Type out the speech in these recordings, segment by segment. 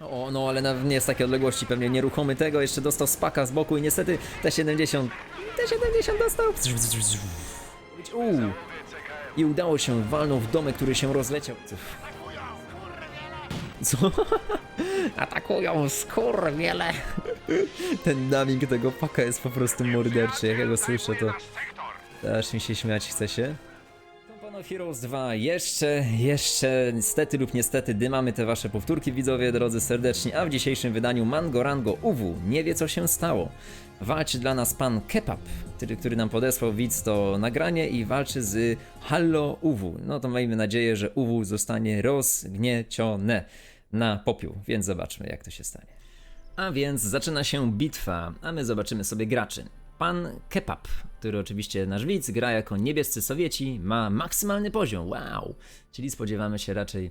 O, no ale nie z takiej odległości pewnie nieruchomy tego, jeszcze dostał spaka z boku i niestety T70, T70 dostał. Uuu. I udało się, walnął w domek, który się rozleciał. Co? Atakują skurwiele. Ten dubbing tego paka jest po prostu morderczy, jak ja go słyszę to... Aż mi się śmiać chce się. Of Heroes 2, jeszcze, jeszcze, niestety lub niestety, dymamy te wasze powtórki, widzowie, drodzy serdecznie, a w dzisiejszym wydaniu Mangorango UW nie wie co się stało. Walczy dla nas pan Kepap, który, który nam podesłał widz to nagranie i walczy z Hallo UW. No to miejmy nadzieję, że UW zostanie rozgniecione na popiół, więc zobaczmy jak to się stanie. A więc zaczyna się bitwa, a my zobaczymy sobie graczy. Pan Kepap, który oczywiście nasz widz, gra jako niebiescy Sowieci, ma maksymalny poziom, wow! Czyli spodziewamy się raczej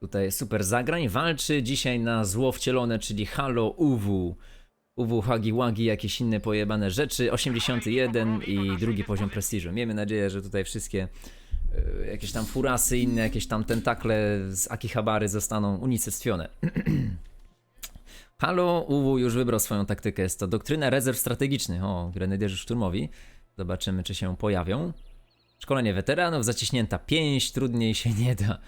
tutaj super zagrań. Walczy dzisiaj na zło wcielone, czyli Halo UW. UW Hagi Wagi, jakieś inne pojebane rzeczy. 81 i drugi poziom prestiżu. Miejmy nadzieję, że tutaj wszystkie e, jakieś tam furasy, inne jakieś tam tentakle z Akihabary zostaną unicestwione. Halo, UW już wybrał swoją taktykę. Jest to doktryna rezerw strategicznych. O, grenadierzy szturmowi. Zobaczymy, czy się pojawią. Szkolenie weteranów, zaciśnięta pięść, trudniej się nie da.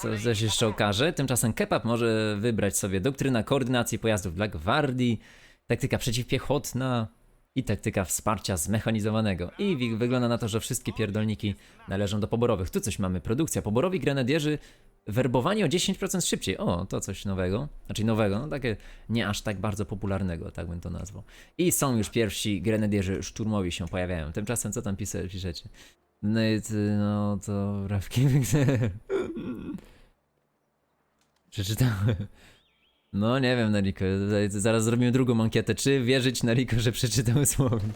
Co też jeszcze okaże. Tymczasem Kepap może wybrać sobie doktryna koordynacji pojazdów dla gwardii, taktyka przeciwpiechotna i taktyka wsparcia zmechanizowanego. I wygląda na to, że wszystkie pierdolniki należą do poborowych. Tu coś mamy. Produkcja. Poborowi grenadierzy werbowanie o 10% szybciej. O, to coś nowego. Znaczy nowego, no takie nie aż tak bardzo popularnego, tak bym to nazwał. I są już pierwsi grenadierzy szturmowi się pojawiają. Tymczasem co tam pisa- piszecie? No, i ty, no to Rawki Przeczytałem. No nie wiem, Nariko. Zaraz zrobimy drugą ankietę. Czy wierzyć Nariko, że przeczytał słownik?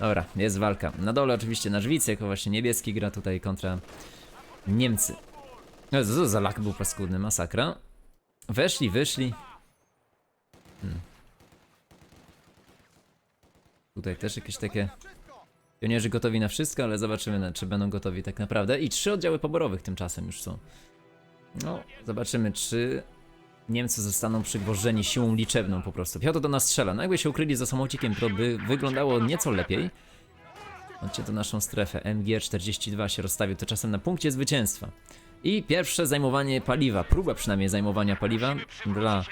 Dobra, jest walka. Na dole oczywiście nasz jako właśnie niebieski, gra tutaj kontra Niemcy. No, co to za lak był paskudny, masakra. Weszli, wyszli. Hmm. Tutaj też jakieś takie... Pionierzy gotowi na wszystko, ale zobaczymy, czy będą gotowi tak naprawdę. I trzy oddziały poborowych tymczasem już są. No, zobaczymy, czy Niemcy zostaną przygwożeni siłą liczebną po prostu. Piotr do nas strzela. No jakby się ukryli za samolcikiem, to by wyglądało nieco lepiej. Chodźcie do naszą strefę. MG42 się rozstawił tymczasem na punkcie zwycięstwa. I pierwsze zajmowanie paliwa, próba przynajmniej zajmowania paliwa dla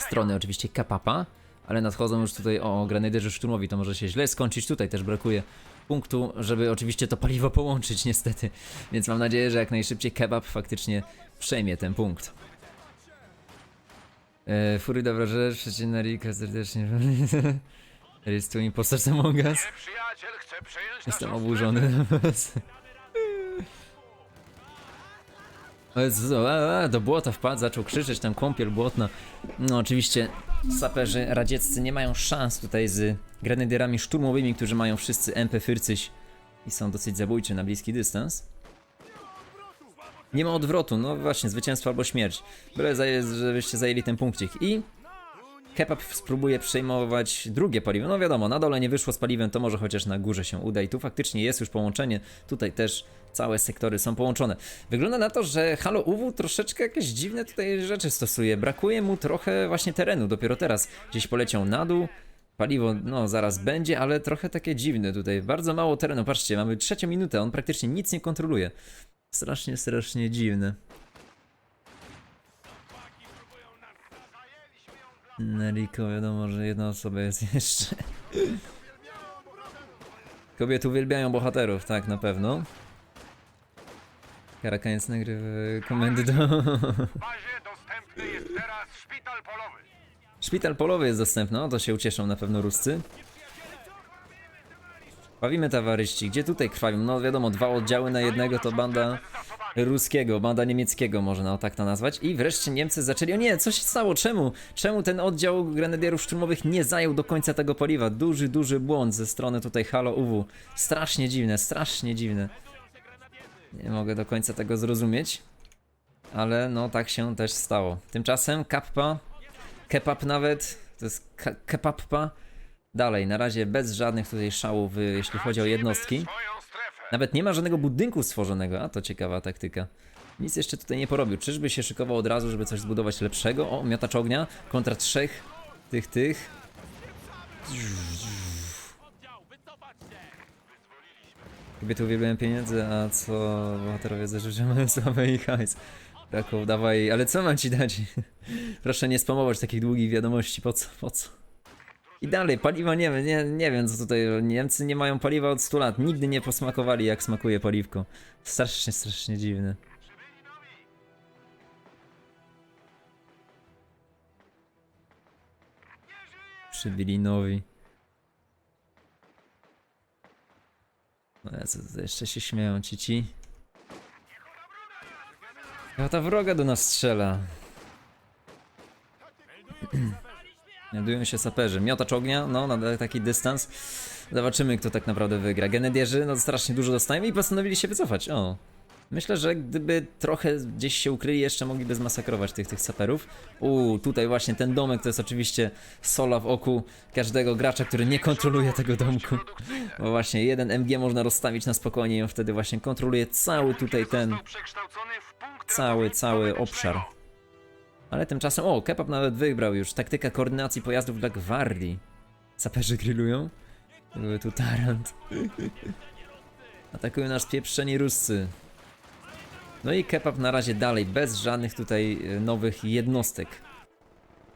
strony oczywiście Kapapa, ale nadchodzą już tutaj, o, grenadierzy szturmowi, to może się źle skończyć, tutaj też brakuje punktu, żeby oczywiście to paliwo połączyć niestety, więc mam nadzieję, że jak najszybciej Kebab faktycznie przejmie ten punkt. E, Fury, dobra rzecz, Rika serdecznie. Jest tu impostor Among Us. Jestem oburzony. O Jezu, do błota wpadł, zaczął krzyczeć, tam kąpiel błotna. No oczywiście saperzy radzieccy nie mają szans tutaj z grenadierami szturmowymi, którzy mają wszyscy MP Fyrcyś i są dosyć zabójczy na bliski dystans. Nie ma odwrotu, no właśnie, zwycięstwo albo śmierć. Byle żebyście zajęli ten punkcik. I Kebab spróbuje przejmować drugie paliwo. No wiadomo, na dole nie wyszło z paliwem, to może chociaż na górze się uda. I tu faktycznie jest już połączenie. Tutaj też całe sektory są połączone. Wygląda na to, że Halo UW troszeczkę jakieś dziwne tutaj rzeczy stosuje. Brakuje mu trochę właśnie terenu. Dopiero teraz gdzieś poleciał na dół. Paliwo, no zaraz będzie, ale trochę takie dziwne tutaj. Bardzo mało terenu. Patrzcie, mamy trzecią minutę, on praktycznie nic nie kontroluje. Strasznie, strasznie dziwne. Nariko, wiadomo, że jedna osoba jest jeszcze. Kobiety uwielbiają bohaterów, tak, na pewno. Karakaniec nagrywa komendy do... Szpital polowy. Jest dostępny, no to się ucieszą na pewno Ruscy. Bawimy towaryści, gdzie tutaj krwawią? No wiadomo, dwa oddziały na jednego to banda ruskiego, banda niemieckiego można o tak to nazwać. I wreszcie Niemcy zaczęli, o nie, co się stało, czemu? Czemu ten oddział grenadierów szturmowych nie zajął do końca tego paliwa? Duży, duży błąd ze strony tutaj Halo UW. Strasznie dziwne, strasznie dziwne. Nie mogę do końca tego zrozumieć. Ale no tak się też stało. Tymczasem Kappa Kepap nawet, to jest ke- kepappa. Dalej, na razie bez żadnych tutaj szałów, y, jeśli chodzi o jednostki. Nawet nie ma żadnego budynku stworzonego, a to ciekawa taktyka. Nic jeszcze tutaj nie porobił. Czyżby się szykował od razu, żeby coś zbudować lepszego? O, miotacz ognia kontra trzech tych, tych. Kobiety uwielbiają pieniądze, a co bohaterowie ze życia mają sławę i hajs. Rakow, dawaj, ale co mam ci dać? Proszę nie spamować takich długich wiadomości, po co, po co? I dalej, paliwa nie wiem, nie, nie wiem co tutaj, Niemcy nie mają paliwa od 100 lat, nigdy nie posmakowali jak smakuje paliwko. Strasznie, strasznie dziwne. Przybili nowi. No ja co jeszcze się śmieją ci ci. Ja ta wroga do nas strzela. Znajdują się saperzy. Miotacz ognia, no na taki dystans. Zobaczymy, kto tak naprawdę wygra. Genedierzy, no strasznie dużo dostają i postanowili się wycofać. O. Myślę, że gdyby trochę gdzieś się ukryli, jeszcze mogliby zmasakrować tych, tych saperów. Uuu, tutaj właśnie ten domek to jest oczywiście sola w oku każdego gracza, który nie kontroluje tego domku. Bo właśnie jeden MG można rozstawić na spokojnie i on wtedy właśnie kontroluje cały tutaj ten, cały, cały obszar. Ale tymczasem, o, Kebab nawet wybrał już taktykę koordynacji pojazdów dla gwardii. Saperzy grillują? Były tu tarant. Atakują nas pieprzeni Ruscy. No i Kebab na razie dalej, bez żadnych tutaj e, nowych jednostek.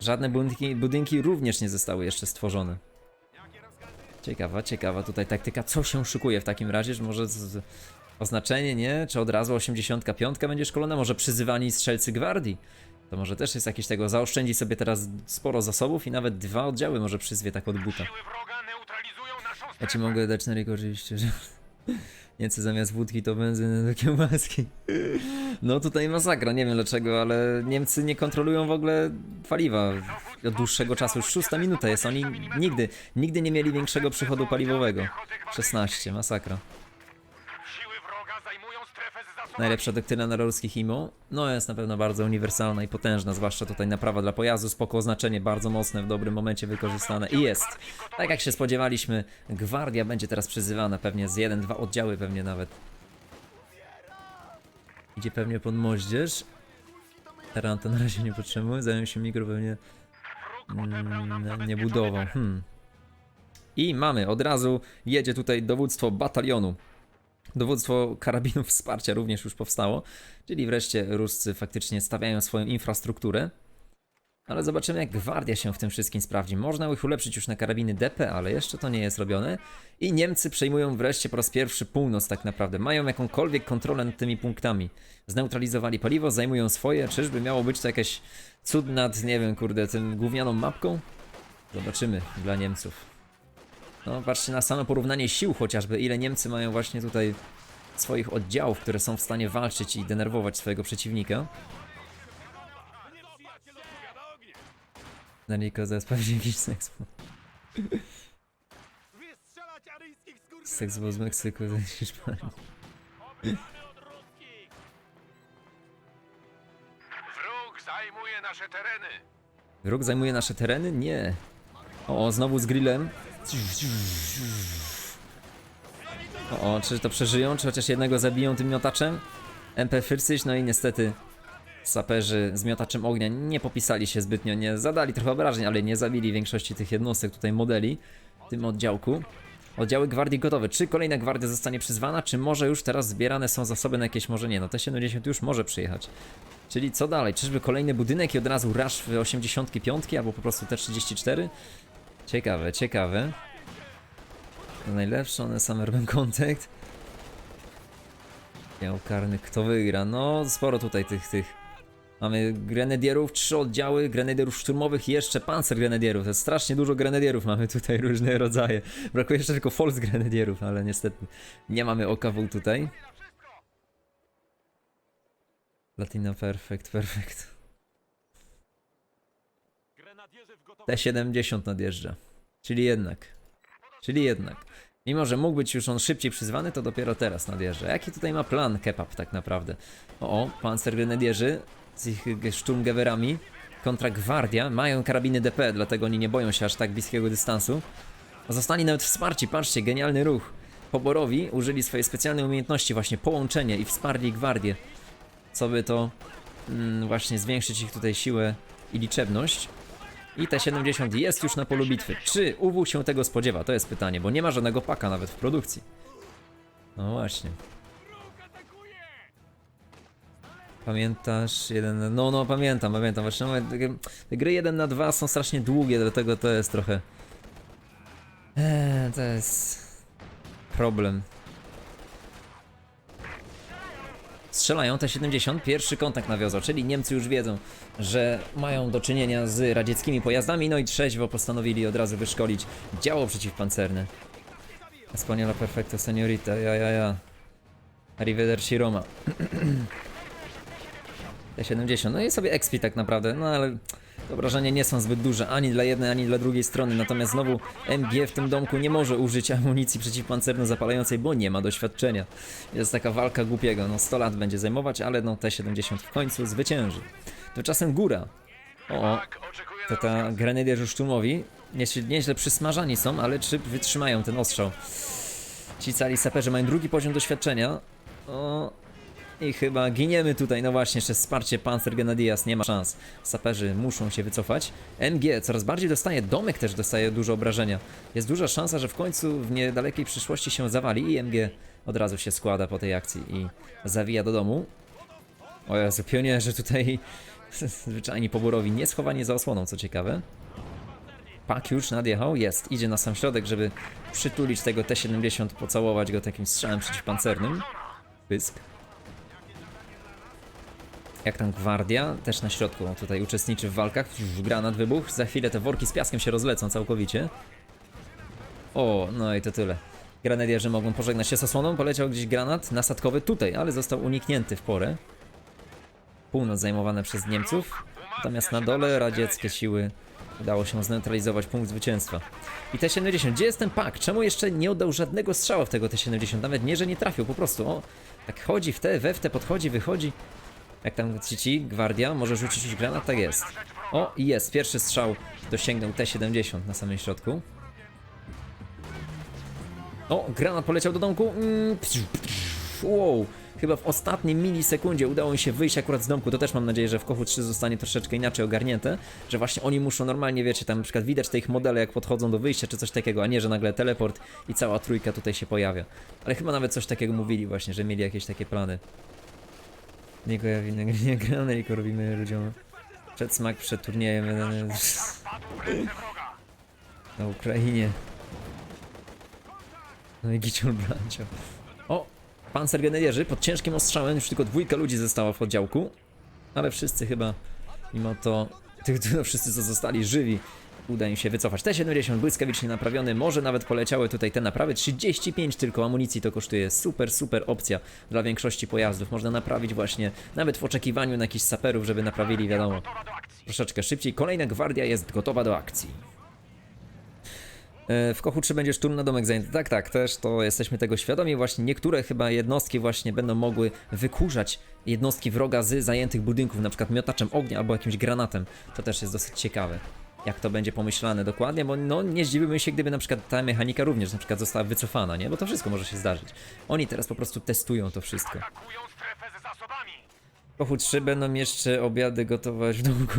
Żadne budynki, budynki również nie zostały jeszcze stworzone. Ciekawa, ciekawa tutaj taktyka. Co się szykuje w takim razie? Że może z, oznaczenie, nie? Czy od razu 85 będzie szkolona? Może przyzywani strzelcy gwardii? To może też jest jakieś tego. Zaoszczędzi sobie teraz sporo zasobów i nawet dwa oddziały może przyzwie tak od buta. Siły wroga neutralizują naszą Ja ci strefę. mogę dać na ryk oczywiście, że Niemcy zamiast wódki to benzynę do kiełbaski. No tutaj masakra, nie wiem dlaczego, ale Niemcy nie kontrolują w ogóle paliwa od dłuższego czasu. Już szósta minuta jest, oni nigdy, nigdy nie mieli większego przychodu paliwowego. 16, masakra. Najlepsza doktryna na ruskich IMO? No jest na pewno bardzo uniwersalna i potężna, zwłaszcza tutaj naprawa dla pojazdu, spoko oznaczenie, bardzo mocne, w dobrym momencie wykorzystane i jest. Tak jak się spodziewaliśmy, gwardia będzie teraz przyzywana, pewnie z jeden, dwa oddziały pewnie nawet. Idzie pewnie pod moździerz. Taran to na razie nie potrzebuje, zajął się mikro pewnie mm, nie budował. Hmm. I mamy, od razu jedzie tutaj dowództwo batalionu. Dowództwo karabinów wsparcia również już powstało, czyli wreszcie Ruscy faktycznie stawiają swoją infrastrukturę. Ale zobaczymy jak gwardia się w tym wszystkim sprawdzi. Można ich ulepszyć już na karabiny DP, ale jeszcze to nie jest robione. I Niemcy przejmują wreszcie po raz pierwszy północ tak naprawdę. Mają jakąkolwiek kontrolę nad tymi punktami. Zneutralizowali paliwo, zajmują swoje. Czyżby miało być to jakieś cud nad, nie wiem, kurde, tym gównianą mapką? Zobaczymy dla Niemców. No, patrzcie na samo porównanie sił chociażby, ile Niemcy mają właśnie tutaj swoich oddziałów, które są w stanie walczyć i denerwować swojego przeciwnika. Nariko zaraz pewnie jakiś seks. Seks był z Meksyku, z Hiszpanii. Wróg zajmuje nasze tereny. Wróg zajmuje nasze tereny? Nie. O znowu z grillem. O, o, czy to przeżyją, czy chociaż jednego zabiją tym miotaczem? MP Fyrcyś, no i niestety saperzy z miotaczem ognia nie popisali się zbytnio, nie zadali trochę obrażeń, ale nie zabili większości tych jednostek tutaj modeli w tym oddziałku. Oddziały gwardii gotowe. Czy kolejna gwardia zostanie przyzwana, czy może już teraz zbierane są zasoby na jakieś, może nie, no T-70 już może przyjechać. Czyli co dalej? Czyżby kolejny budynek i od razu rush w 85 albo po prostu T-34? Ciekawe, ciekawe. To najlepsze, one same robią kontakt. Miał karny, kto wygra? No, sporo tutaj tych, tych. Mamy grenadierów, trzy oddziały grenadierów szturmowych i jeszcze pancer grenadierów. To jest strasznie dużo grenadierów mamy tutaj, różne rodzaje. Brakuje jeszcze tylko false grenadierów, ale niestety nie mamy OKW tutaj. Latina perfect, perfect. T70 nadjeżdża. Czyli jednak. Czyli jednak. Mimo, że mógł być już on szybciej przyzwany, to dopiero teraz nadjeżdża. Jaki tutaj ma plan Kebab tak naprawdę? O, o pancer grenadierzy z ich szturmgewerami kontra gwardia. Mają karabiny DP, dlatego oni nie boją się aż tak bliskiego dystansu. Zostali nawet wsparci, patrzcie, genialny ruch. Poborowi użyli swojej specjalnej umiejętności, właśnie połączenie i wsparli gwardię. co by to mm, właśnie zwiększyć ich tutaj siłę i liczebność. I T-70 jest już na polu bitwy. Czy UW się tego spodziewa? To jest pytanie, bo nie ma żadnego paka nawet w produkcji. No właśnie. Pamiętasz jeden. No, no, pamiętam, pamiętam. Właśnie no, te- gry 1 na 2 są strasznie długie, dlatego to jest trochę. Eee, to jest. problem. Strzelają T-70, pierwszy kontakt nawiązał, czyli Niemcy już wiedzą, że mają do czynienia z radzieckimi pojazdami, no i trzeźwo postanowili od razu wyszkolić działo przeciwpancerne. Española perfecto, seniorita, ja, ja, ja. Arrivederci Roma. T70, no i sobie XP tak naprawdę, no ale te obrażenia nie są zbyt duże ani dla jednej, ani dla drugiej strony, natomiast znowu MG w tym domku nie może użyć amunicji przeciwpancerno-zapalającej, bo nie ma doświadczenia. Jest taka walka głupiego, no 100 lat będzie zajmować, ale no T70 w końcu zwycięży. Tymczasem góra. O, to ta grenadierzy szturmowi nieźle, nieźle przysmażani są, ale czy wytrzymają ten ostrzał? Ci cali saperzy mają drugi poziom doświadczenia. O, i chyba giniemy tutaj. No właśnie, jeszcze wsparcie Panzer Grenadiers nie ma szans. Saperzy muszą się wycofać. MG coraz bardziej dostaje, domek też dostaje dużo obrażenia. Jest duża szansa, że w końcu w niedalekiej przyszłości się zawali i MG od razu się składa po tej akcji i zawija do domu. O Jezu, pionierzy tutaj zwyczajni poborowi, nie schowani za osłoną, co ciekawe. Pak już nadjechał, jest, idzie na sam środek, żeby przytulić tego T-70, pocałować go takim strzałem przeciwpancernym. Pysk. Jak tam gwardia, też na środku, tutaj uczestniczy w walkach, Już granat wybuch, za chwilę te worki z piaskiem się rozlecą całkowicie. O, no i to tyle. Grenadierzy mogą pożegnać się z osłoną, poleciał gdzieś granat nasadkowy tutaj, ale został uniknięty w porę. Północ zajmowana przez Niemców, natomiast na dole radzieckie siły udało się zneutralizować punkt zwycięstwa. I T-70, gdzie jest ten pak? Czemu jeszcze nie oddał żadnego strzała w tego T-70? Nawet nie, że nie trafił, po prostu, o, tak chodzi w te, we w te, podchodzi, wychodzi. Jak tam ci, ci, gwardia, może rzucić granat? Tak jest. O, i jest, pierwszy strzał dosięgnął T-70 na samym środku. O, granat poleciał do domku. Mm, psiu, psiu, wow, chyba w ostatniej milisekundzie udało mi się wyjść akurat z domku. To też mam nadzieję, że w Kochu 3 zostanie troszeczkę inaczej ogarnięte. Że właśnie oni muszą normalnie, wiecie, tam na przykład widać te ich modele, jak podchodzą do wyjścia czy coś takiego, a nie, że nagle teleport i cała trójka tutaj się pojawia. Ale chyba nawet coś takiego mówili właśnie, że mieli jakieś takie plany. Nie, nie, nie gramy, tylko robimy ludziom przedsmak przed turniejem na Ukrainie. No i giciur brancio. O! Panzer Grenadierzy pod ciężkim ostrzałem, już tylko dwójka ludzi została w oddziałku. Ale wszyscy chyba, mimo to, tych no, wszyscy co zostali żywi, uda im się wycofać. T-70 błyskawicznie naprawiony, może nawet poleciały tutaj te naprawy. 35 tylko amunicji to kosztuje. Super, super opcja dla większości pojazdów. Można naprawić właśnie, nawet w oczekiwaniu na jakichś saperów, żeby naprawili, wiadomo, troszeczkę szybciej. Kolejna gwardia jest gotowa do akcji. E, W Kochu 3 będzie szturm na domek zajęty. Tak, tak, też to jesteśmy tego świadomi. Właśnie niektóre chyba jednostki właśnie będą mogły wykurzać jednostki wroga z zajętych budynków, na przykład miotaczem ognia albo jakimś granatem. To też jest dosyć ciekawe. Jak to będzie pomyślane dokładnie, bo no nie zdziwiłbym się, gdyby na przykład ta mechanika również na przykład została wycofana, nie? Bo to wszystko może się zdarzyć. Oni teraz po prostu testują to wszystko. Atakują strefę z zasobami. Kochu 3 będą jeszcze obiady gotować w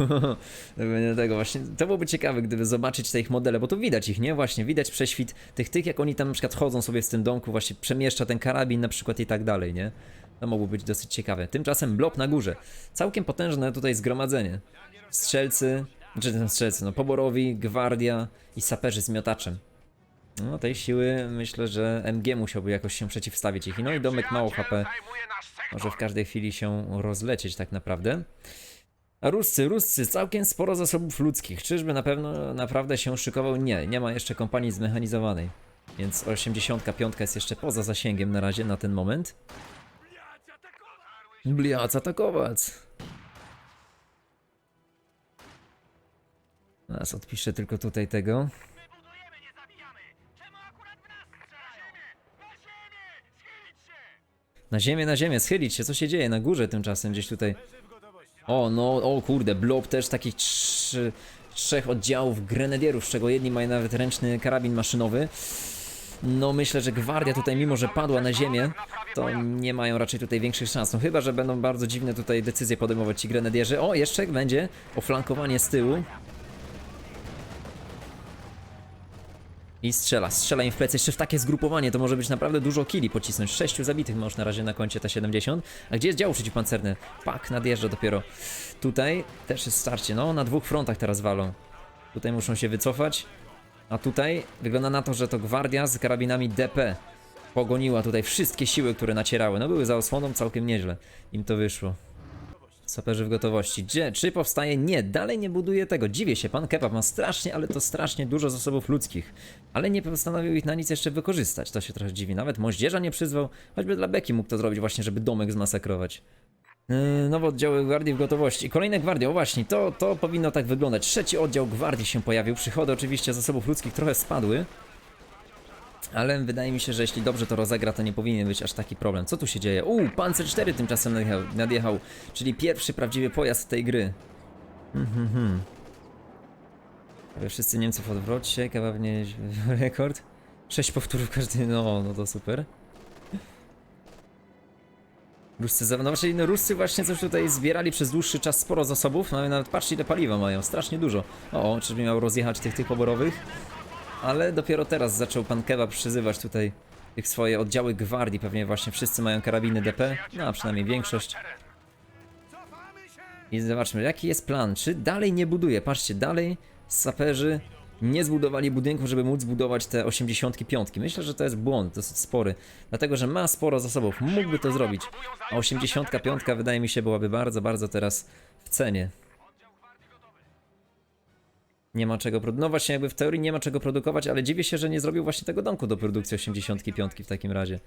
będzie tego właśnie. To byłoby ciekawe, gdyby zobaczyć te ich modele, bo tu widać ich, nie? Właśnie, widać prześwit tych, tych, jak oni tam na przykład chodzą sobie w tym domku, właśnie przemieszcza ten karabin na przykład i tak dalej, nie? To mogło być dosyć ciekawe. Tymczasem blok na górze. Całkiem potężne tutaj zgromadzenie. Strzelcy, czy ten strzelcy, no poborowi, gwardia i saperzy z miotaczem. No tej siły myślę, że MG musiałby jakoś się przeciwstawić ich. No i domek mało HP. Może w każdej chwili się rozlecieć tak naprawdę. A Ruscy, Ruscy, całkiem sporo zasobów ludzkich. Czyżby na pewno naprawdę się szykował? Nie, nie ma jeszcze kompanii zmechanizowanej. Więc 85 jest jeszcze poza zasięgiem na razie, na ten moment. Bliac atakować! Nas odpiszę tylko tutaj tego. Na ziemię, na ziemię, schylić się, co się dzieje na górze tymczasem gdzieś tutaj. O, no, o kurde, blob też takich trzy, trzech oddziałów grenadierów, z czego jedni mają nawet ręczny karabin maszynowy. No myślę, że gwardia tutaj, mimo że padła na ziemię, to nie mają raczej tutaj większych szans. No chyba, że będą bardzo dziwne tutaj decyzje podejmować ci grenadierzy. O, jeszcze będzie oflankowanie z tyłu. I strzela, strzela im w plecy. Jeszcze w takie zgrupowanie to może być naprawdę dużo killi pocisnąć. Sześciu zabitych masz na razie na koncie T-70. A gdzie jest dział przeciwpancerny? Pak, nadjeżdża dopiero. Tutaj też jest starcie. No, na dwóch frontach teraz walą. Tutaj muszą się wycofać. A tutaj wygląda na to, że to gwardia z karabinami DP pogoniła tutaj wszystkie siły, które nacierały. No były za osłoną całkiem nieźle. Im to wyszło. Saperzy w gotowości. Gdzie? Czy powstaje? Nie, dalej nie buduje tego. Dziwię się, pan Kebab ma strasznie, ale to strasznie dużo zasobów ludzkich. Ale nie postanowił ich na nic jeszcze wykorzystać. To się trochę dziwi. Nawet moździerza nie przyzwał, choćby dla Beki mógł to zrobić właśnie, żeby domek zmasakrować. Yy, nowe oddziały gwardii w gotowości. Kolejne gwardie, o właśnie, to, to powinno tak wyglądać. Trzeci oddział gwardii się pojawił. Przychody oczywiście zasobów ludzkich trochę spadły. Ale wydaje mi się, że jeśli dobrze to rozegra, to nie powinien być aż taki problem. Co tu się dzieje? Uuu, Panzer 4 tymczasem nadjechał, nadjechał czyli pierwszy prawdziwy pojazd tej gry. Mhm, Wszyscy Niemcy w odwrocie, kebabnie rekord. Sześć powtórów każdy, no, no to super. Ruscy, za- no właśnie, no Ruscy właśnie coś tutaj zbierali przez dłuższy czas sporo zasobów, no i nawet patrzcie ile paliwa mają, strasznie dużo. O, o, czyżby miał rozjechać tych tych poborowych? Ale dopiero teraz zaczął pan Kebab przyzywać tutaj tych swoje oddziały gwardii, pewnie właśnie wszyscy mają karabiny DP, no a przynajmniej większość. I zobaczmy, jaki jest plan, czy dalej nie buduje, patrzcie, dalej saperzy nie zbudowali budynku, żeby móc budować te 85. Myślę, że to jest błąd dosyć spory, dlatego że ma sporo zasobów, mógłby to zrobić, a 85 wydaje mi się byłaby bardzo, bardzo teraz w cenie. Nie ma czego produkować. No właśnie, jakby w teorii nie ma czego produkować, ale dziwię się, że nie zrobił właśnie tego domku do produkcji 85 w takim razie.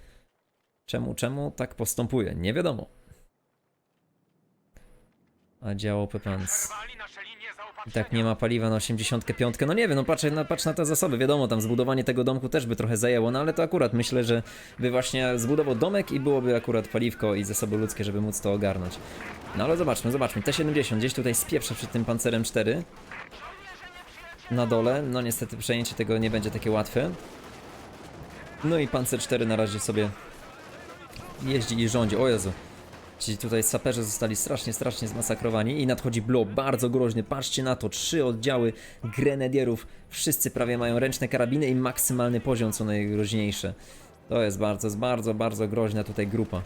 Czemu, czemu tak postępuje? Nie wiadomo. A działo Pepans. I tak nie ma paliwa na 85. No nie wiem, no patrz, no patrz na te zasoby. Wiadomo, tam zbudowanie tego domku też by trochę zajęło, no ale to akurat myślę, że by właśnie zbudował domek i byłoby akurat paliwko i zasoby ludzkie, żeby móc to ogarnąć. No ale zobaczmy, zobaczmy. T70 gdzieś tutaj spieprza przed tym pancerem 4 na dole. No niestety przejęcie tego nie będzie takie łatwe. No i pancer 4 na razie sobie jeździ i rządzi. O Jezu. Ci tutaj saperzy zostali strasznie, strasznie zmasakrowani i nadchodzi blob bardzo groźny. Patrzcie na to, trzy oddziały grenadierów. Wszyscy prawie mają ręczne karabiny i maksymalny poziom, co najgroźniejsze. To jest bardzo, jest bardzo, bardzo groźna tutaj grupa.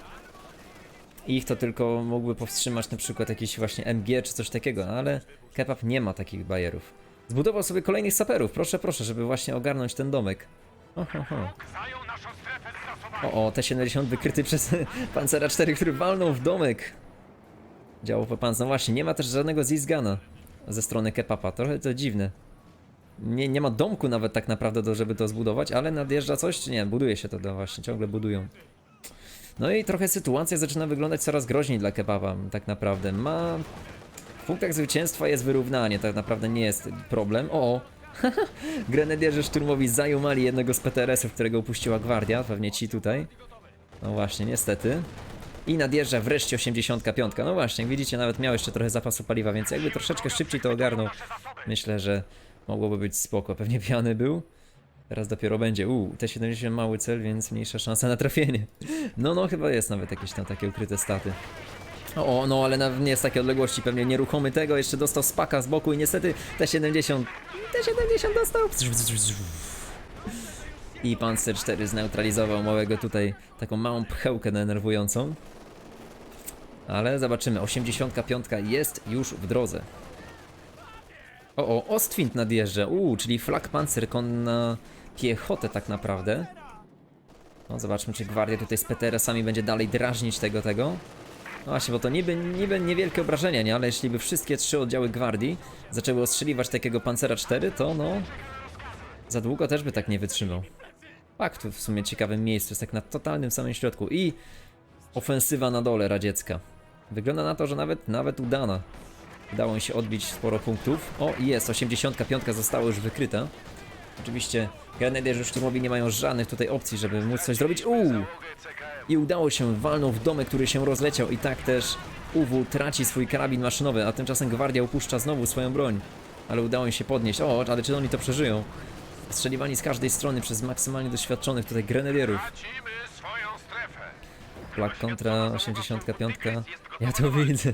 Ich to tylko mógłby powstrzymać na przykład jakiś właśnie MG czy coś takiego, ale Kebab nie ma takich bajerów. Zbudował sobie kolejnych saperów, proszę, proszę, żeby właśnie ogarnąć ten domek. Ho, ho, ho. Zajął naszą strefę z zasobami. O, o, T-70 wykryty przez Pancera 4, który walnął w domek. Działo po pancerz. No właśnie, nie ma też żadnego Zizgana ze strony Kepapa. Trochę to dziwne. Nie, nie ma domku nawet tak naprawdę, do, żeby to zbudować, ale nadjeżdża coś, czy nie? Buduje się to, no właśnie, ciągle budują. No i trochę sytuacja zaczyna wyglądać coraz groźniej dla Kepapa, tak naprawdę. Ma... W punktach zwycięstwa jest wyrównanie, tak naprawdę nie jest problem. O, Grenadierzy szturmowi zajumali jednego z PTRS-ów, którego upuściła gwardia, pewnie ci tutaj. No właśnie, niestety. I nadjeżdża wreszcie 85. No właśnie, widzicie, nawet miał jeszcze trochę zapasu paliwa, więc jakby troszeczkę szybciej to ogarnął, myślę, że mogłoby być spoko. Pewnie pijany był. Teraz dopiero będzie. Uuu, T70 mały cel, więc mniejsza szansa na trafienie. No, no, chyba jest nawet jakieś tam takie ukryte staty. O, no ale na, nie z takiej odległości, pewnie nieruchomy tego, jeszcze dostał spaka z boku i niestety T70, T70 dostał. I Panzer 4 zneutralizował małego tutaj, taką małą pchełkę denerwującą. Ale zobaczymy, 85 jest już w drodze. O, o, Ostwind nadjeżdża, uuu, czyli Flak Panzer konna piechotę tak naprawdę. No, zobaczmy, czy gwardia tutaj z PTRS-ami będzie dalej drażnić tego, tego. No właśnie, bo to niby, niby niewielkie obrażenia, nie? Ale jeśli by wszystkie trzy oddziały gwardii zaczęły ostrzeliwać takiego Pancera 4, to no... Za długo też by tak nie wytrzymał. Tu w sumie ciekawym miejscu, jest tak na totalnym samym środku. I ofensywa na dole radziecka. Wygląda na to, że nawet, nawet udana. Udało mi się odbić sporo punktów. O, jest, 85 została już wykryta. Oczywiście grenadierzy szturmowi nie mają żadnych tutaj opcji, żeby móc coś zrobić. Uuu! I udało się, walnął w domek, który się rozleciał i tak też UW traci swój karabin maszynowy, a tymczasem gwardia upuszcza znowu swoją broń. Ale udało im się podnieść. O, ale czy oni to przeżyją? Strzeliwani z każdej strony przez maksymalnie doświadczonych tutaj grenadierów. Plak kontra 85. Ja to widzę.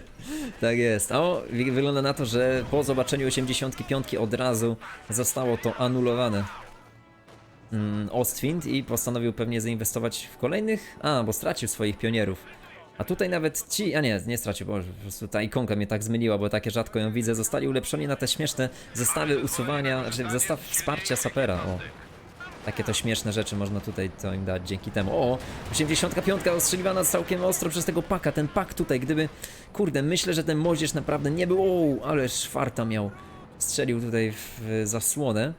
Tak jest. O, wy- wygląda na to, że po zobaczeniu 85 od razu zostało to anulowane. Mm, Ostwind i postanowił pewnie zainwestować w kolejnych. A, bo stracił swoich pionierów. A tutaj nawet ci, a nie, nie stracił, bo po prostu ta ikonka mnie tak zmyliła, bo takie rzadko ją widzę. Zostali ulepszeni na te śmieszne zestawy usuwania, znaczy zestaw wsparcia sapera. O, takie to śmieszne rzeczy można tutaj to im dać dzięki temu. O, 85 ostrzeliwana całkiem ostro przez tego paka. Ten pak tutaj, gdyby. Kurde, myślę, że ten moździerz naprawdę nie był. O, ale szwarta miał. Strzelił tutaj w zasłonę.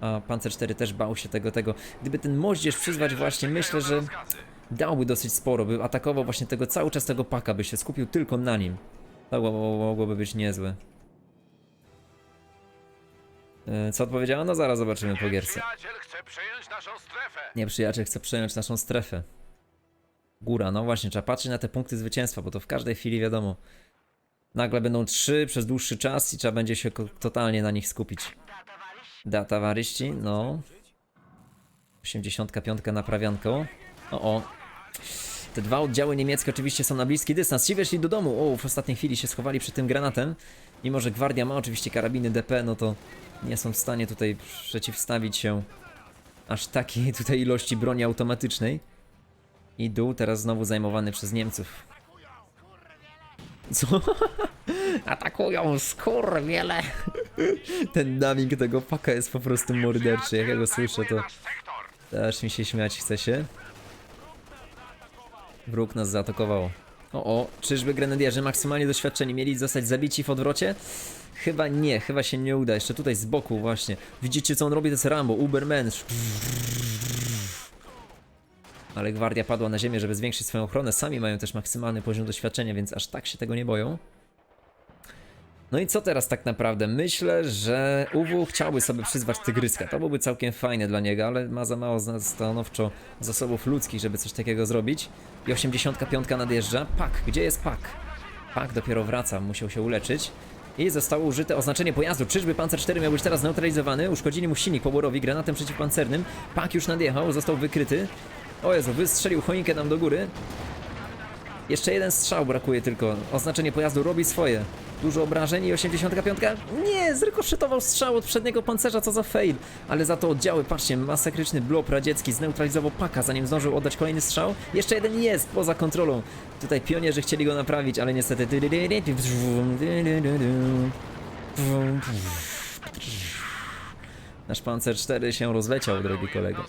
A Panzer 4 też bał się tego, tego. Gdyby ten moździerz przyzwać właśnie, myślę, że dałby dosyć sporo, by atakował właśnie tego cały czas tego paka, by się skupił tylko na nim. To mogło- mogłoby być niezłe. E, Co odpowiedziała? No zaraz zobaczymy po gierce. Przyjaciel chce przejąć naszą strefę. Nieprzyjaciel chce przejąć naszą strefę. Góra, no właśnie, trzeba patrzeć na te punkty zwycięstwa, bo to w każdej chwili wiadomo. Nagle będą trzy przez dłuższy czas i trzeba będzie się totalnie na nich skupić. Da, towaryści, no. 85 naprawianką. O, o. Te dwa oddziały niemieckie oczywiście są na bliski dystans. Ci weszli do domu. O, w ostatniej chwili się schowali przy tym granatem. Mimo, że gwardia ma oczywiście karabiny DP, no to nie są w stanie tutaj przeciwstawić się aż takiej tutaj ilości broni automatycznej. I dół teraz znowu zajmowany przez Niemców. Co? Atakują skurwiele. Ten naming tego paka jest po prostu morderczy. Jak ja go słyszę, to też mi się śmiać chce się. Wróg nas zaatakował. O, o, czyżby grenadierzy maksymalnie doświadczeni mieli zostać zabici w odwrocie? Chyba nie, chyba się nie uda. Jeszcze tutaj z boku właśnie. Widzicie co on robi? To jest Rambo, Uberman. Ale gwardia padła na ziemię, żeby zwiększyć swoją ochronę. Sami mają też maksymalny poziom doświadczenia, więc aż tak się tego nie boją. No i co teraz tak naprawdę? Myślę, że UW chciałby sobie przyzwać tygryska. To byłby całkiem fajne dla niego, ale ma za mało stanowczo zasobów ludzkich, żeby coś takiego zrobić. I 85 nadjeżdża. Pak, gdzie jest Pak? Pak dopiero wraca, musiał się uleczyć. I zostało użyte oznaczenie pojazdu. Czyżby Panzer 4 miał być teraz neutralizowany? Uszkodzili mu silnik poborowi granatem przeciwpancernym. Pak już nadjechał, został wykryty. O Jezu, wystrzelił choinkę tam do góry. Jeszcze jeden strzał brakuje tylko. Oznaczenie pojazdu robi swoje. Dużo obrażeń i 85. Nie, zrykoszetował strzał od przedniego pancerza, co za fail. Ale za to oddziały, patrzcie, masakryczny blob radziecki zneutralizował paka, zanim zdążył oddać kolejny strzał. Jeszcze jeden jest poza kontrolą. Tutaj pionierzy chcieli go naprawić, ale niestety. Nasz pancer 4 się rozleciał, drogi kolego.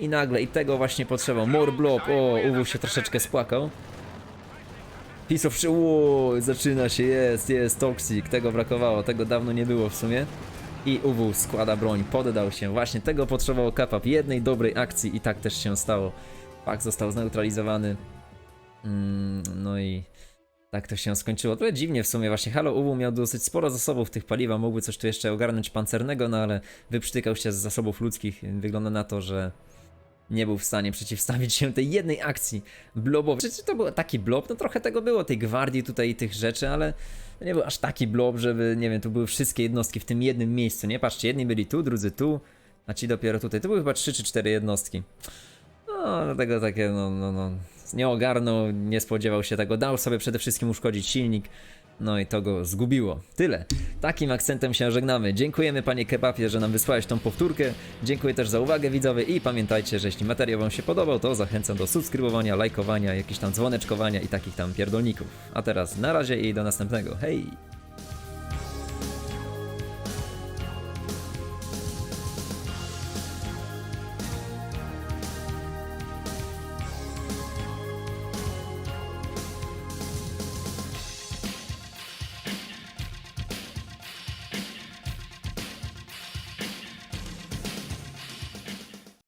I nagle, i tego właśnie potrzeba. More blob. O, Uwu się troszeczkę spłakał. Piece of shit. Zaczyna się, jest, jest, toxic. Tego brakowało, tego dawno nie było w sumie. I Uwu składa broń, poddał się. Właśnie tego potrzebował Kapap. Jednej dobrej akcji i tak też się stało. Pak został zneutralizowany. Mm, no i tak to się skończyło. Trochę dziwnie w sumie właśnie. Halo Uwu miał dosyć sporo zasobów tych paliwa, mógłby coś tu jeszcze ogarnąć pancernego, no ale wyprztykał się z zasobów ludzkich. Wygląda na to, że nie był w stanie przeciwstawić się tej jednej akcji blobowej. Czy, to był taki blob? No trochę tego było, tej gwardii tutaj i tych rzeczy, ale nie był aż taki blob, żeby, nie wiem, tu były wszystkie jednostki w tym jednym miejscu, nie? Patrzcie, jedni byli tu, drudzy tu, a ci dopiero tutaj. To były chyba 3 czy 4 jednostki. No, dlatego takie, no, no, no, nie ogarnął, nie spodziewał się tego, dał sobie przede wszystkim uszkodzić silnik, no i to go zgubiło. Tyle. Takim akcentem się żegnamy. Dziękujemy panie Kebapie, że nam wysłałeś tą powtórkę. Dziękuję też za uwagę widzowie i pamiętajcie, że jeśli materiał wam się podobał, to zachęcam do subskrybowania, lajkowania, jakichś tam dzwoneczkowania i takich tam pierdolników. A teraz na razie i do następnego. Hej!